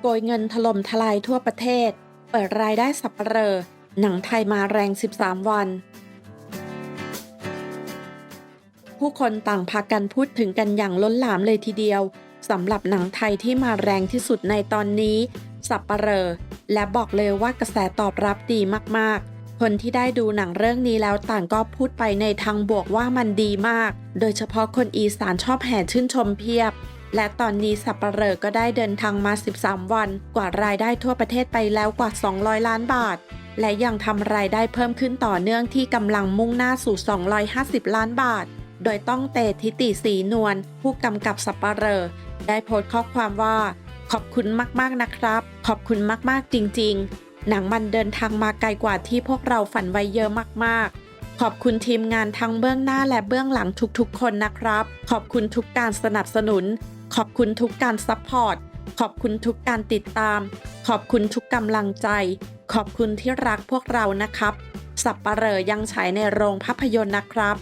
โกยเงินถล่มทลายทั่วประเทศ เปิดรายได้สับเปลอหนังไทยมาแรง 13 วัน ผู้คนต่างพากันพูดถึงกันอย่างล้นหลามเลยทีเดียวสำหรับหนังไทยที่มาแรงที่สุดในตอนนี้ สับเปลอและบอกเลยว่ากระแสตอบรับดีมากๆ คนที่ได้ดูหนังเรื่องนี้แล้วต่างก็พูดไปในทางบวกว่ามันดีมาก โดยเฉพาะคนอีสานชอบแห่ชื่นชมเพียบ และตอนนี้สับปเหร่อก็ได้เดินทางมา 13 วัน กว่ารายได้ทั่วประเทศไปแล้วกว่า 200 ล้านบาท และยังทำรายได้เพิ่มขึ้นต่อเนื่องที่กำลังมุ่งหน้าสู่ 250 ล้านบาท โดยต้องเตทิติสีนวลผู้กำกับสับปเหร่อได้โพสต์ข้อความว่า ขอบคุณมากๆนะครับ ขอบคุณมากๆจริง ๆ หนังมันเดินทางมาไกลกว่าที่พวกเราฝันไว้เยอะมากๆ ขอบคุณทีมงานทั้งเบื้องหน้าและเบื้องหลังทุกๆ คนนะครับ ขอบคุณทุกการสนับสนุน ขอบคุณทุกการซัพพอร์ต ขอบคุณทุกการติดตาม ขอบคุณทุกกำลังใจ ขอบคุณที่รักพวกเรานะครับ สับปะเรอยังฉายในโรงภาพยนตร์นะครับ